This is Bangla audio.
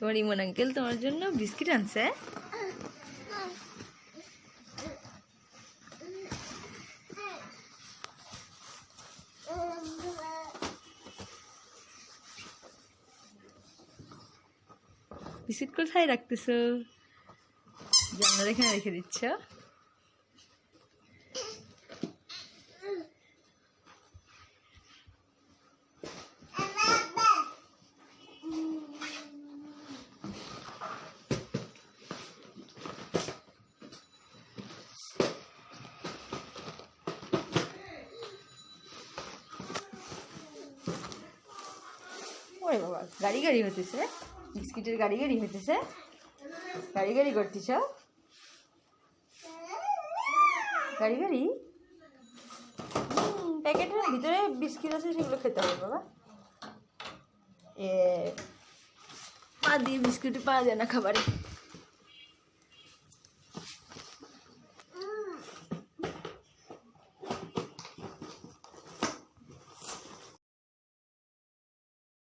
তোমার ইমন আঙ্কেল তোমার জন্য বিস্কিট আনছে বিস্কিট কোথায় রাখতেছো? জানলার এখানে রেখে দিচ্ছ? ওরে বাবা গাড়ি গাড়ি হতেছে বিস্কিটের গাড়ি গাড়ি হতেছে গাড়ি গাড়ি করতেছ? গাড়ি গাড়ি প্যাকেটের ভিতরে বিস্কিট আছে, সেগুলো খেতে হবে, বাবা। এ, পা দিয়ে বিস্কিট পাওয়া যায় না খাবারে।